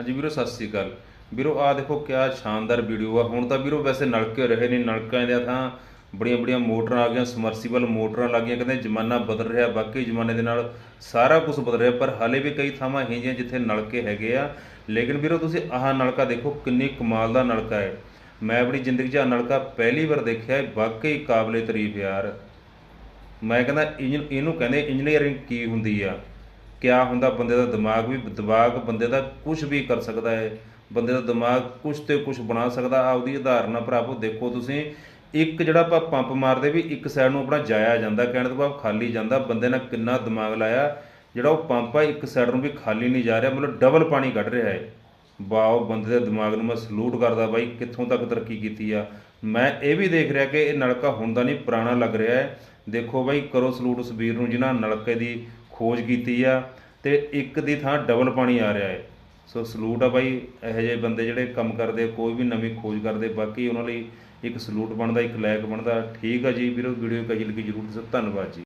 ਹਾਂਜੀ ਵੀਰੋ, ਸਤਿ ਸ੍ਰੀ ਅਕਾਲ। ਵੀਰੋ ਆ ਦੇਖੋ ਕਿਆ ਸ਼ਾਨਦਾਰ ਵੀਡੀਓ ਆ। ਹੁਣ ਤਾਂ ਵੀਰੋ ਵੈਸੇ ਨਲਕੇ ਰਹੇ ਨੇ, ਨਲਕਿਆਂ ਦੇ ਥਾਂ ਬੜੀਆਂ ਬੜੀਆਂ ਮੋਟਰਾਂ ਆ ਗਈਆਂ ਸਮਰਸੀਬਲ ਮੋਟਰਾਂ ਲੱਗ ਗਈਆਂ ਕਹਿੰਦੇ ਜ਼ਮਾਨਾ ਬਦਲ ਰਿਹਾ, ਬਾਕੀ ਜ਼ਮਾਨੇ ਦੇ ਨਾਲ ਸਾਰਾ ਕੁਝ ਬਦਲ ਰਿਹਾ, ਪਰ ਹਾਲੇ ਵੀ ਕਈ ਥਾਵਾਂ ਇਹੋ ਜਿਹੀਆਂ ਜਿੱਥੇ ਨਲਕੇ ਹੈਗੇ ਆ। ਲੇਕਿਨ ਵੀਰੋ, ਤੁਸੀਂ ਆਹ ਨਲਕਾ ਦੇਖੋ, ਕਿੰਨੀ ਕਮਾਲ ਦਾ ਨਲਕਾ ਹੈ। ਮੈਂ ਆਪਣੀ ਜ਼ਿੰਦਗੀ 'ਚ ਆਹ ਨਲਕਾ ਪਹਿਲੀ ਵਾਰ ਦੇਖਿਆ ਹੈ, ਵਾਕਈ ਕਾਬਲੇ ਤਾਰੀਫ ਯਾਰ। ਮੈਂ ਕਹਿੰਦਾ, ਇੰਜ- ਇਹਨੂੰ ਕਹਿੰਦੇ ਇੰਜੀਨੀਅਰਿੰਗ ਕੀ ਹੁੰਦੀ ਆ। ਕਿਆ ਹੁੰਦਾ, ਬੰਦੇ ਦਾ ਦਿਮਾਗ ਵੀ, ਦਿਮਾਗ ਬੰਦੇ ਦਾ ਕੁਝ ਵੀ ਕਰ ਸਕਦਾ ਹੈ। ਬੰਦੇ ਦਾ ਦਿਮਾਗ ਕੁਝ ਤੇ ਕੁਝ ਬਣਾ ਸਕਦਾ। ਆਪਦੀ ਉਦਾਹਰਨ ਭਰਾਵੋ, ਦੇਖੋ ਤੁਸੀਂ, ਇੱਕ ਜਿਹੜਾ ਆਪਾਂ ਪੰਪ ਮਾਰਦੇ ਵੀ ਇੱਕ ਸਾਈਡ ਨੂੰ ਆਪਣਾ ਜਾਇਆ ਜਾਂਦਾ, ਕਹਿਣ ਤੋਂ ਬਾਅਦ ਖਾਲੀ ਜਾਂਦਾ, ਬੰਦੇ ਨੇ ਕਿੰਨਾ ਦਿਮਾਗ ਲਾਇਆ, ਜਿਹੜਾ ਉਹ ਪੰਪ ਆ, ਇੱਕ ਸਾਈਡ ਨੂੰ ਵੀ ਖਾਲੀ ਨਹੀਂ ਜਾ ਰਿਹਾ, ਮਤਲਬ ਡਬਲ ਪਾਣੀ ਕੱਢ ਰਿਹਾ ਹੈ। ਵਾਓ, ਬੰਦੇ ਦੇ ਦਿਮਾਗ ਨੂੰ ਮੈਂ ਸਲੂਟ ਕਰਦਾ ਬਾਈ, ਕਿੱਥੋਂ ਤੱਕ ਤਰੱਕੀ ਕੀਤੀ ਆ। ਮੈਂ ਇਹ ਵੀ ਦੇਖ ਰਿਹਾ ਕਿ ਇਹ ਨਲਕਾ ਹੁਣ ਦਾ ਨਹੀਂ ਪੁਰਾਣਾ ਲੱਗ ਰਿਹਾ ਹੈ। ਦੇਖੋ ਬਾਈ, ਕਰੋ ਸਲੂਟ ਉਸ ਵੀਰ ਨੂੰ ਜਿਨ੍ਹਾਂ ਨਲਕੇ ਦੀ ਖੋਜ ਕੀਤੀ ਆ ਤੇ ਇੱਕ ਦੀ ਥਾਂ ਡਬਲ ਪਾਣੀ ਆ ਰਿਹਾ ਹੈ ਸੋ ਸਲੂਟ ਆ ਬਾਈ, ਇਹੋ ਜਿਹੇ ਬੰਦੇ ਜਿਹੜੇ ਕੰਮ ਕਰਦੇ ਕੋਈ ਵੀ ਨਵੀਂ ਖੋਜ ਕਰਦੇ, ਬਾਕੀ ਉਹਨਾਂ ਲਈ ਇੱਕ ਸਲੂਟ ਬਣਦਾ, ਇੱਕ ਲਾਇਕ ਬਣਦਾ, ਠੀਕ ਆ ਜੀ। ਵੀਰੋ, ਵੀਡੀਓ ਕਹੀ ਲੱਗੀ ਜਰੂਰ ਦੱਸੋ। ਧੰਨਵਾਦ ਜੀ।